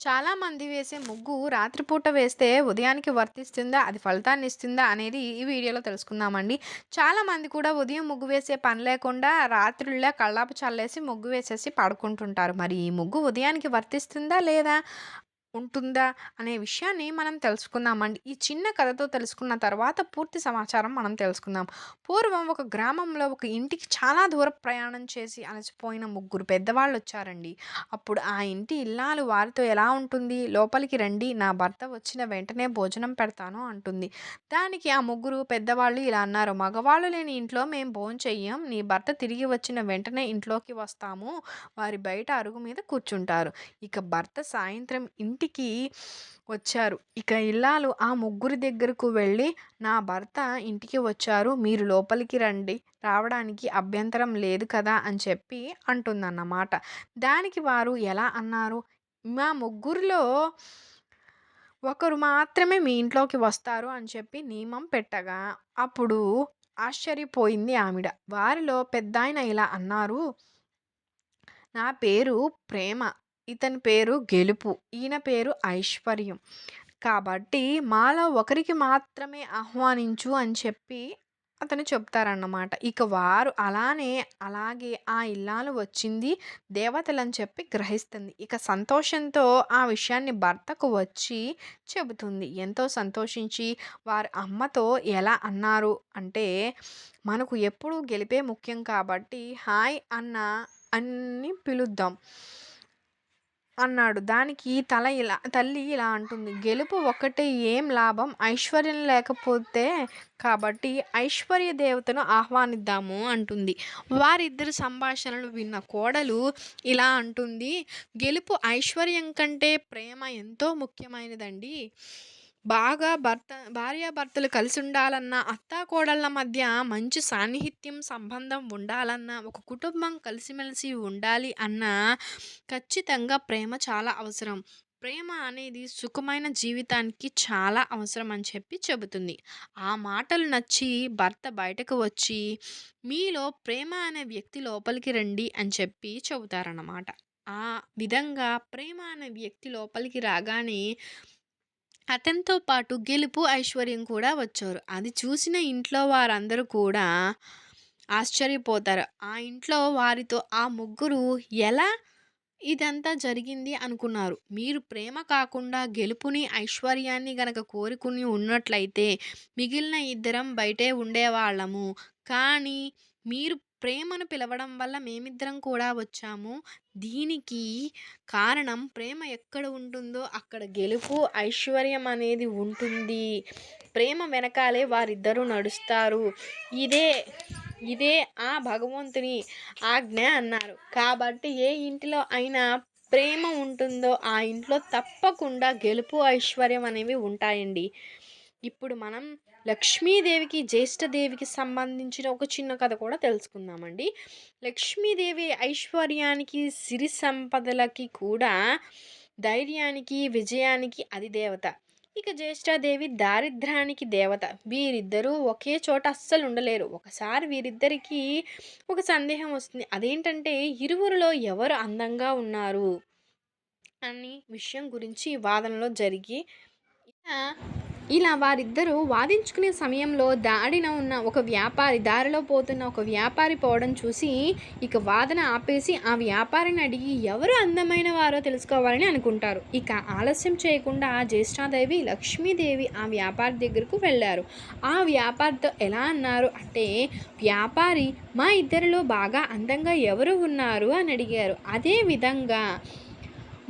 చాలామంది వేసే ముగ్గు రాత్రిపూట వేస్తే ఉదయానికి వర్తిస్తుందా? అది ఫలితాన్ని ఇస్తుందా? అనేది ఈ వీడియోలో తెలుసుకుందామండి. చాలామంది కూడా ఉదయం ముగ్గు వేసే పని లేకుండా రాత్రుల్లో కళ్ళాపు చల్లేసి ముగ్గు వేసేసి పడుకుంటుంటారు. మరి ఈ ముగ్గు ఉదయానికి వర్తిస్తుందా? లేదా? ఉంటుందా? అనే విషయాన్ని మనం తెలుసుకుందామండి. ఈ చిన్న కథతో తెలుసుకున్న తర్వాత పూర్తి సమాచారం మనం తెలుసుకుందాం. పూర్వం ఒక గ్రామంలో ఒక ఇంటికి చాలా దూర ప్రయాణం చేసి అలసిపోయిన ముగ్గురు పెద్దవాళ్ళు వచ్చారండి అప్పుడు ఆ ఇంటి ఇల్లాలు వారితో ఎలా ఉంటుంది? "లోపలికి రండి. నా భర్త వచ్చిన వెంటనే భోజనం పెడతాను" అంటుంది. దానికి ఆ ముగ్గురు పెద్దవాళ్ళు ఇలా అన్నారు. "మగవాళ్ళు లేని ఇంట్లో మేం భోంచెయ్యం. నీ భర్త తిరిగి వచ్చిన వెంటనే ఇంట్లోకి వస్తాము" వారి బయట అరుగు మీద కూర్చుంటారు. ఇక భర్త సాయంత్రం ఇంటి ఇంటికి వచ్చారు. ఇక ఇల్లాలు ఆ ముగ్గురి దగ్గరకు వెళ్ళి "నా భర్త ఇంటికి వచ్చారు. మీరు లోపలికి రండి. రావడానికి అభ్యంతరం లేదు కదా" అని చెప్పి అంటుందన్నమాట. దానికి వారు ఎలా అన్నారు? "మా ముగ్గురిలో ఒకరు మాత్రమే మీ ఇంట్లోకి వస్తారు" అని చెప్పి నియమం పెట్టగా అప్పుడు ఆశ్చర్యపోయింది ఆవిడ. వారిలో పెద్దాయన ఇలా అన్నారు. "నా పేరు ప్రేమ. ఇతని పేరు గెలుపు. ఈయన పేరు ఐశ్వర్యం. కాబట్టి మాలో ఒకరికి మాత్రమే ఆహ్వానించు" అని చెప్పి అతను చెప్తారన్నమాట. ఇక వారు అలానే అలాగే ఆ ఇల్లాలు వచ్చింది దేవతలని చెప్పి గ్రహిస్తుంది. ఇక సంతోషంతో ఆ విషయాన్ని భర్తకు వచ్చి చెబుతుంది. ఎంతో సంతోషించి వారి అమ్మతో ఎలా అన్నారు అంటే "మనకు ఎప్పుడూ గెలిపే ముఖ్యం కాబట్టి హాయ్ అన్న అని పిలుద్దాం" అన్నాడు. దానికి తల ఇలా తల్లి ఇలా అంటుంది. "గెలుపు ఒక్కటే ఏం లాభం? ఐశ్వర్యం లేకపోతే కాబట్టి ఐశ్వర్య దేవతను ఆహ్వానిద్దాము" అంటుంది. వారిద్దరి సంభాషణలు విన్న కోడలు ఇలా అంటుంది. "గెలుపు ఐశ్వర్యం కంటే ప్రేమ ఎంతో ముఖ్యమైనదండి. బాగా భర్త భార్యాభర్తలు కలిసి ఉండాలన్నా అత్తాకోడళ్ళ మధ్య మంచి సాన్నిహిత్యం, సంబంధం ఉండాలన్నా, ఒక కుటుంబం కలిసిమెలిసి ఉండాలి అన్నా ఖచ్చితంగా ప్రేమ చాలా అవసరం. ప్రేమ అనేది సుఖమైన జీవితానికి చాలా అవసరం" అని చెప్పి చెబుతుంది. ఆ మాటలు నచ్చి భర్త బయటకు వచ్చి "మీలో ప్రేమ అనే వ్యక్తి లోపలికి రండి" అని చెప్పి చెబుతారన్నమాట. ఆ విధంగా ప్రేమ అనే వ్యక్తి లోపలికి రాగానే అతనితో పాటు గెలుపు, ఐశ్వర్యం కూడా వచ్చారు. అది చూసిన ఇంట్లో వారందరూ కూడా ఆశ్చర్యపోతారు. ఆ ఇంట్లో వారితో ఆ ముగ్గురు ఎలా ఇదంతా జరిగింది అనుకున్నారు. "మీరు ప్రేమ కాకుండా గెలుపుని, ఐశ్వర్యాన్ని గనక కోరుకుని ఉన్నట్లయితే మిగిలిన ఇద్దరం బయటే ఉండేవాళ్ళము. కానీ మీరు ప్రేమను పిలవడం వల్ల మేమిద్దరం కూడా వచ్చాము. దీనికి కారణం ప్రేమ ఎక్కడ ఉంటుందో అక్కడ గెలుపు, ఐశ్వర్యం అనేది ఉంటుంది. ప్రేమ వెనకాలే వారిద్దరూ నడుస్తారు. ఇదే ఇదే ఆ భగవంతుని ఆజ్ఞ" అన్నారు. కాబట్టి ఏ ఇంటిలో అయినా ప్రేమ ఉంటుందో ఆ ఇంట్లో తప్పకుండా గెలుపు, ఐశ్వర్యం అనేవి ఉంటాయండి. ఇప్పుడు మనం లక్ష్మీదేవికి, జ్యేష్ఠదేవికి సంబంధించిన ఒక చిన్న కథ కూడా తెలుసుకుందామండి. లక్ష్మీదేవి ఐశ్వర్యానికి, సిరి సంపదలకి కూడా ధైర్యానికి, విజయానికి అధిదేవత. ఇక జ్యేష్ఠాదేవి దారిద్ర్యానికి దేవత. వీరిద్దరూ ఒకే చోట అస్సలు ఉండలేరు. ఒకసారి వీరిద్దరికీ ఒక సందేహం వస్తుంది. అదేంటంటే ఇరువురిలో ఎవరు అందంగా ఉన్నారు అని విషయం గురించి వాదనలో జరిగి ఇలా వారిద్దరూ వాదించుకునే సమయంలో దాడిన ఉన్న ఒక వ్యాపారి దారిలో పోతున్న ఒక వ్యాపారి పోవడం చూసి ఇక వాదన ఆపేసి ఆ వ్యాపారిని అడిగి ఎవరు అందమైన వారో తెలుసుకోవాలని అనుకుంటారు. ఇక ఆలస్యం చేయకుండా జ్యేష్ఠాదేవి, లక్ష్మీదేవి ఆ వ్యాపారి దగ్గరకు వెళ్ళారు. ఆ వ్యాపారితో ఎలా అన్నారు అంటే "వ్యాపారి మా ఇద్దరిలో బాగా అందంగా ఎవరు ఉన్నారు" అని అడిగారు. అదే విధంగా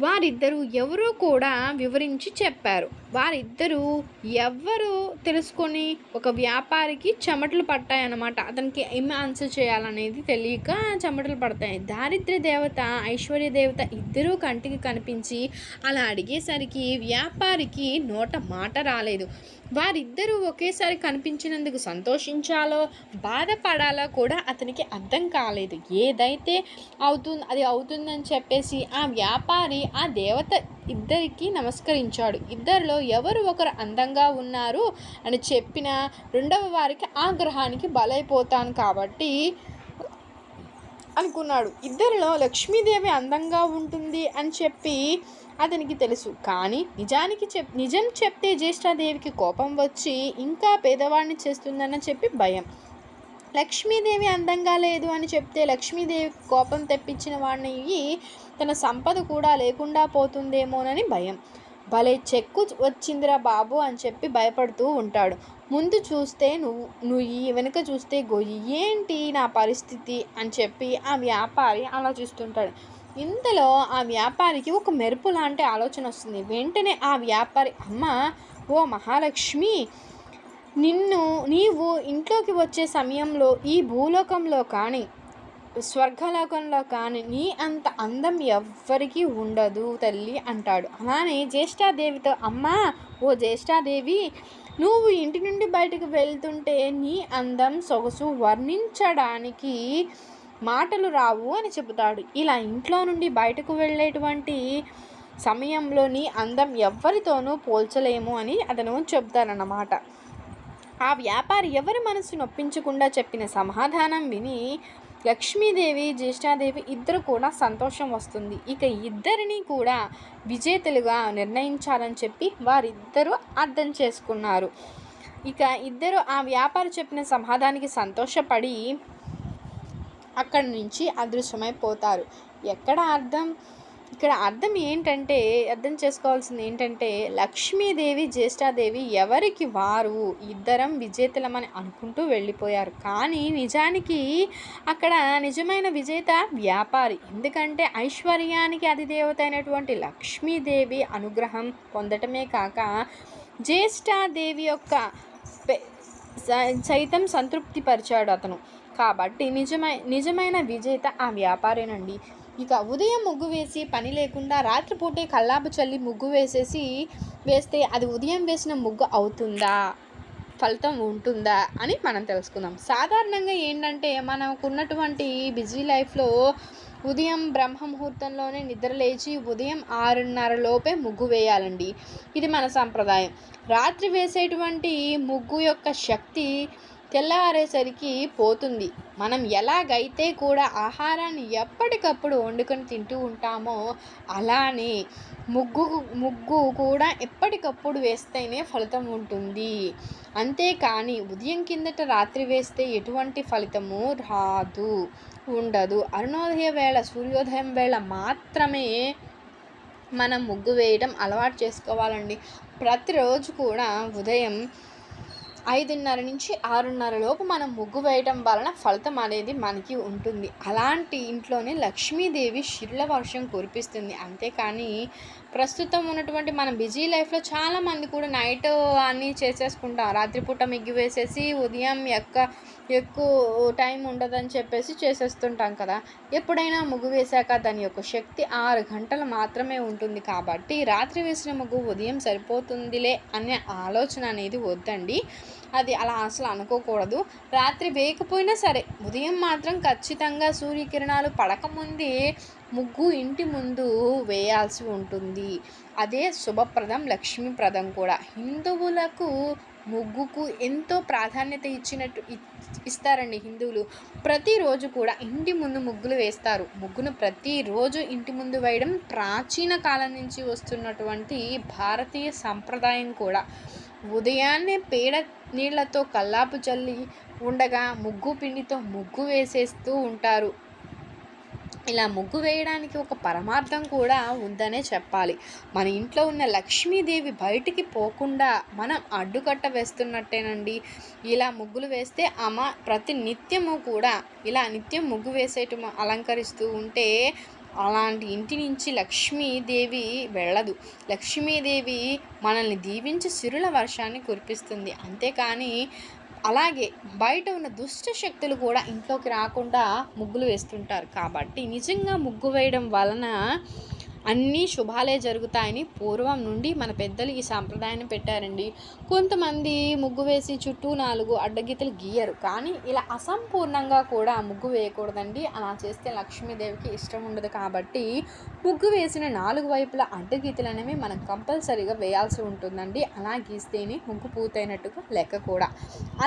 వారిద్దరూ ఎవరూ కూడా వివరించి చెప్పారు. వారిద్దరూ ఎవ్వరు తెలుసుకొని ఒక వ్యాపారికి చెమటలు పట్టాయన్నమాట. అతనికి ఏం ఆన్సర్ చేయాలనేది తెలియక చెమటలు పడతాయి. దారిద్ర్య దేవత, ఐశ్వర్య దేవత ఇద్దరూ కంటికి కనిపించి అలా అడిగేసరికి వ్యాపారికి నోట మాట రాలేదు. వారిద్దరూ ఒకేసారి కనిపించినందుకు సంతోషించాలో, బాధపడాలో కూడా అతనికి అర్థం కాలేదు. ఏదైతే అవుతుంది అది అవుతుందని చెప్పేసి ఆ వ్యాపారి ఆ దేవత ఇద్దరికీ నమస్కరించాడు. ఇద్దరిలో ఎవరు ఒకరు అందంగా ఉన్నారు అని చెప్పిన రెండవ వారికి ఆ గ్రహానికి బలైపోతాను కాబట్టి అనుకున్నాడు. ఇద్దరిలో లక్ష్మీదేవి అందంగా ఉంటుంది అని చెప్పి అతనికి తెలుసు. కానీ నిజానికి చెప్ నిజం చెప్తే జ్యేష్ఠాదేవికి కోపం వచ్చి ఇంకా పేదవాడిని చేస్తుందని చెప్పి భయం. లక్ష్మీదేవి అందంగా లేదు అని చెప్తే లక్ష్మీదేవి కోపం తెప్పించిన వాడిని తన సంపద కూడా లేకుండా పోతుందేమోనని భయం. భలే చెక్కు వచ్చిందిరా బాబు అని చెప్పి భయపడుతూ ఉంటాడు. ముందు చూస్తే నువ్వు నువ్వు ఈ వెనుక చూస్తే గొయ్యి. ఏంటి నా పరిస్థితి అని చెప్పి ఆ వ్యాపారి ఆలోచిస్తుంటాడు ఇంతలో ఆ వ్యాపారికి ఒక మెరుపు లాంటి ఆలోచన వస్తుంది. వెంటనే ఆ వ్యాపారి అమ్మ ఓ మహాలక్ష్మి నిన్ను నీవు ఇంట్లోకి వచ్చే సమయంలో ఈ భూలోకంలో కానీ స్వర్గలోకంలో కానీ నీ అంత అందం ఎవ్వరికీ ఉండదు తల్లి అంటాడు. అలానే జ్యేష్ఠాదేవితో అమ్మా ఓ జ్యేష్ఠాదేవి నువ్వు ఇంటి నుండి బయటకు వెళ్తుంటే నీ అందం సొగసు వర్ణించడానికి మాటలు రావు అని చెబుతాడు. ఇలా ఇంట్లో నుండి బయటకు వెళ్ళేటువంటి సమయంలో నీ అందం ఎవ్వరితోనూ పోల్చలేము అని అతను చెబుతారన్నమాట. ఆ వ్యాపారి ఎవరి మనసు నొప్పించకుండా చెప్పిన సమాధానం విని లక్ష్మీదేవి జ్యేష్ఠాదేవి ఇద్దరు కూడా సంతోషం వస్తుంది. ఇక ఇద్దరిని కూడా విజేతలుగా నిర్ణయించాలని చెప్పి వారిద్దరూ అర్థం చేసుకున్నారు. ఇక ఇద్దరు ఆ వ్యాపారి చెప్పిన సమాధానికి సంతోషపడి అక్కడి నుంచి అదృశ్యమైపోతారు. ఎక్కడ అర్థం? ఇక్కడ అర్థం ఏంటంటే అర్థం చేసుకోవాల్సింది ఏంటంటే లక్ష్మీదేవి జ్యేష్ఠాదేవి ఎవరికి వారు? ఇద్దరం విజేతలమని అనుకుంటూ వెళ్ళిపోయారు. కానీ నిజానికి అక్కడ నిజమైన విజేత వ్యాపారి. ఎందుకంటే ఐశ్వర్యానికి అధిదేవత అయినటువంటి లక్ష్మీదేవి అనుగ్రహం పొందటమే కాక జ్యేష్ఠాదేవి యొక్క సైతం సంతృప్తిపరిచాడు అతను. కాబట్టి నిజమై నిజమైన విజేత ఆ వ్యాపారేనండి. ఇక ఉదయం ముగ్గు వేసి పని లేకుండా రాత్రిపూటే కల్లాపు చల్లి ముగ్గు వేసేసి వేస్తే అది ఉదయం వేసిన ముగ్గు అవుతుందా? ఫలితం ఉంటుందా? అని మనం తెలుసుకుందాం. సాధారణంగా ఏంటంటే మనకున్నటువంటి బిజీ లైఫ్లో ఉదయం బ్రహ్మ ముహూర్తంలోనే నిద్ర లేచి ఉదయం ఆరున్నర లోపే ముగ్గు వేయాలండి. ఇది మన సంప్రదాయం. రాత్రి వేసేటువంటి ముగ్గు యొక్క శక్తి తెల్లవారేసరికి పోతుంది. మనం ఎలాగైతే కూడా ఆహారాన్ని ఎప్పటికప్పుడు వండుకొని తింటూ ఉంటామో అలానే ముగ్గు ముగ్గు కూడా ఎప్పటికప్పుడు వేస్తేనే ఫలితం ఉంటుంది. అంతేకాని ఉదయం కిందట రాత్రి వేస్తే ఎటువంటి ఫలితము రాదు ఉండదు. అరుణోదయ వేళ సూర్యోదయం వేళ మాత్రమే మనం ముగ్గు వేయడం అలవాటు చేసుకోవాలండి. ప్రతిరోజు కూడా ఉదయం ఐదున్నర నుంచి ఆరున్నర లోపు మనం ముగ్గు వేయటం వలన ఫలితం అనేది మనకి ఉంటుంది. అలాంటి ఇంట్లోనే లక్ష్మీదేవి శిరుల వర్షం కురిపిస్తుంది. అంతేకాని ప్రస్తుతం ఉన్నటువంటి మన బిజీ లైఫ్లో చాలామంది కూడా నైట్ అన్నీ చేసేసుకుంటాం రాత్రిపూట మిగ్గి వేసేసి ఉదయం ఎక్క ఎక్కువ టైం ఉండదని చెప్పేసి చేసేస్తుంటాం కదా. ఎప్పుడైనా ముగ్గు వేశాక దాని యొక్క శక్తి ఆరు గంటలు మాత్రమే ఉంటుంది కాబట్టి రాత్రి వేసిన ముగ్గు ఉదయం సరిపోతుందిలే అనే ఆలోచన అనేది వద్దండి. అది అలా అసలు అనుకోకూడదు. రాత్రి వేయకపోయినా సరే ఉదయం మాత్రం ఖచ్చితంగా సూర్యకిరణాలు పడకముందే ముగ్గు ఇంటి ముందు వేయాల్సి ఉంటుంది. అదే శుభప్రదం లక్ష్మీప్రదం కూడా. హిందువులకు ముగ్గుకు ఎంతో ప్రాధాన్యత ఇచ్చినట్టు ఇస్తారండి హిందువులు. ప్రతిరోజు కూడా ఇంటి ముందు ముగ్గులు వేస్తారు. ముగ్గును ప్రతిరోజు ఇంటి ముందు వేయడం ప్రాచీన కాలం నుంచి వస్తున్నటువంటి భారతీయ సంప్రదాయం కూడా. ఉదయాన్నే పేడ నీళ్ళతో కల్లాపు చల్లి ఉండగా ముగ్గు పిండితో ముగ్గు వేసేస్తూ ఉంటారు. ఇలా ముగ్గు వేయడానికి ఒక పరమార్థం కూడా ఉందనే చెప్పాలి. మన ఇంట్లో ఉన్న లక్ష్మీదేవి బయటికి పోకుండా మనం అడ్డుకట్ట వేస్తున్నట్టేనండి. ఇలా ముగ్గులు వేస్తే అమ్మ ప్రతి నిత్యము కూడా ఇలా నిత్యం ముగ్గు వేసేట అలంకరిస్తూ ఉంటే అలాంటి ఇంటి నుంచి లక్ష్మీదేవి వెళ్ళదు. లక్ష్మీదేవి మనల్ని దీవించి సిరుల వర్షాన్ని కురిపిస్తుంది. అంతేకాని అలాగే బయట ఉన్న దుష్ట శక్తులు కూడా ఇంట్లోకి రాకుండా ముగ్గులు వేస్తుంటారు. కాబట్టి నిజంగా ముగ్గు వేయడం వలన అన్నీ శుభాలే జరుగుతాయని పూర్వం నుండి మన పెద్దలు ఈ సాంప్రదాయాన్ని పెట్టారండి. కొంతమంది ముగ్గు వేసి చుట్టూ నాలుగు అడ్డగీతలు గీయరు. కానీ ఇలా అసంపూర్ణంగా కూడా ముగ్గు వేయకూడదండి. అలా చేస్తే లక్ష్మీదేవికి ఇష్టం ఉండదు కాబట్టి ముగ్గు వేసిన నాలుగు వైపుల అడ్డగీతలు అనేవి మనం కంపల్సరీగా వేయాల్సి ఉంటుందండి. అలా గీస్తేనే ముగ్గు పూర్తయినట్టుగా లెక్క కూడా.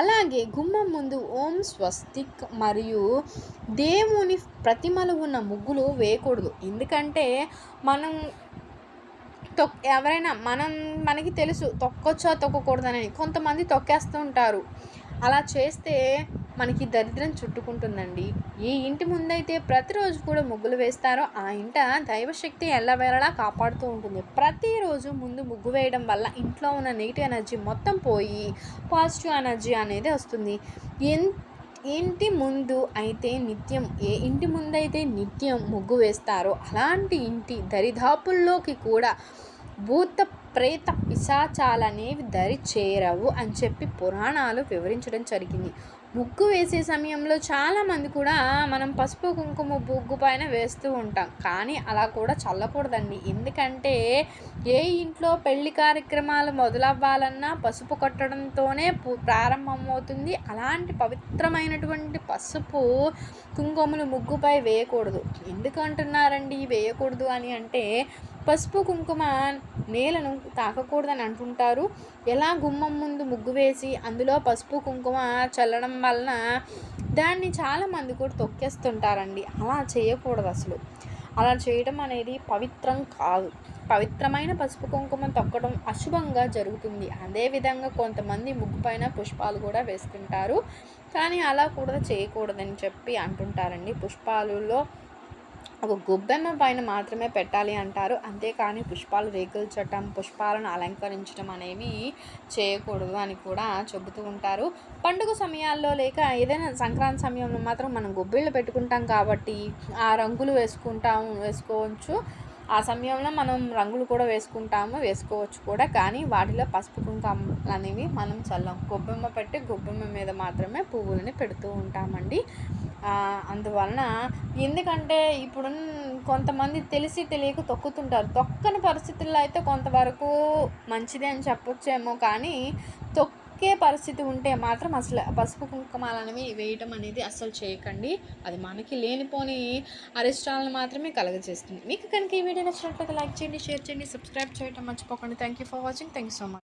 అలాగే గుమ్మం ముందు ఓం స్వస్తిక్ మరియు దేవుని ప్రతిమలు ఉన్న ముగ్గులు వేయకూడదు. ఎందుకంటే మనం తొక్ ఎవరైనా మనం మనకి తెలుసు తొక్కొచ్చో తొక్కకూడదని కొంతమంది తొక్కేస్తూ ఉంటారు. అలా చేస్తే మనకి దరిద్రం చుట్టుకుంటుందండి. ఏ ఇంటి ముందైతే ప్రతిరోజు కూడా ముగ్గులు వేస్తారో ఆ ఇంట దైవశక్తి ఎల్లవేళలా కాపాడుతూ ఉంటుంది. ప్రతిరోజు ముందు ముగ్గు వేయడం వల్ల ఇంట్లో ఉన్న నెగిటివ్ ఎనర్జీ మొత్తం పోయి పాజిటివ్ ఎనర్జీ అనేది వస్తుంది. ఎన్ ఇంటి ముందు అయితే నిత్యం ఏ ఇంటి ముందైతే నిత్యం ముగ్గు వేస్తారో అలాంటి ఇంటి దరిదాపుల్లోకి కూడా భూత ప్రేత పిశాచాలనేవి దరి చేరవు అని చెప్పి పురాణాలు వివరించడం జరిగింది. ముగ్గు వేసే సమయంలో చాలామంది కూడా మనం పసుపు కుంకుమ బొగ్గు పైన వేస్తూ ఉంటాం. కానీ అలా కూడా చల్లకూడదండి. ఎందుకంటే ఏ ఇంట్లో పెళ్ళి కార్యక్రమాలు మొదలవ్వాలన్నా పసుపు కొట్టడంతోనే ప్రారంభమవుతుంది. అలాంటి పవిత్రమైనటువంటి పసుపు కుంకుమలు ముగ్గుపై వేయకూడదు. ఎందుకు అంటున్నారండి వేయకూడదు అని అంటే పసుపు కుంకుమ నేలను తాకకూడదని అంటుంటారు. ఎలా గుమ్మం ముందు ముగ్గు వేసి అందులో పసుపు కుంకుమ చల్లడం వలన దాన్ని చాలామంది కూడా తొక్కేస్తుంటారండి. అలా చేయకూడదు అసలు. అలా చేయడం అనేది పవిత్రం కాదు. పవిత్రమైన పసుపు కుంకుమ తొక్కడం అశుభంగా జరుగుతుంది. అదేవిధంగా కొంతమంది ముగ్గు పైన పుష్పాలు కూడా వేస్తుంటారు కానీ అలా కూడా చేయకూడదని చెప్పి అంటుంటారండి. పుష్పాలలో ఒక గొబ్బెమ్మ పైన మాత్రమే పెట్టాలి అంటారు. అంతేకాని పుష్పాలు రేకుల్చటం పుష్పాలను అలంకరించడం అనేవి చేయకూడదు అని కూడా చెబుతూ ఉంటారు. పండుగ సమయాల్లో లేక ఏదైనా సంక్రాంతి సమయంలో మాత్రం మనం గొబ్బిళ్ళు పెట్టుకుంటాం కాబట్టి ఆ రంగులు వేసుకుంటాం వేసుకోవచ్చు. ఆ సమయంలో మనం రంగులు కూడా వేసుకుంటాము వేసుకోవచ్చు కూడా. కానీ వాటిలో పసుపు కుంకుమ అనేవి మనం చల్లం. గొబ్బెమ్మ పెట్టి గొబ్బెమ్మ మీద మాత్రమే పువ్వులని పెడుతూ ఉంటామండి. అందువలన ఎందుకంటే ఇప్పుడు కొంతమంది తెలిసి తెలియక తొక్కుతుంటారు. తొక్కని పరిస్థితుల్లో అయితే కొంతవరకు మంచిదే అని చెప్పొచ్చేమో కానీ తొక్కే పరిస్థితి ఉంటే మాత్రం అసలు పసుపు కుంకుమాలు అనేవి వేయటం అనేది అసలు చేయకండి. అది మనకి లేనిపోని అరిష్టాలను మాత్రమే కలగజేస్తుంది. మీకు కనుక ఈ వీడియో నచ్చినట్లయితే లైక్ చేయండి షేర్ చేయండి సబ్స్క్రైబ్ చేయడం మర్చిపోకండి. Thank you for watching. Thank you so much.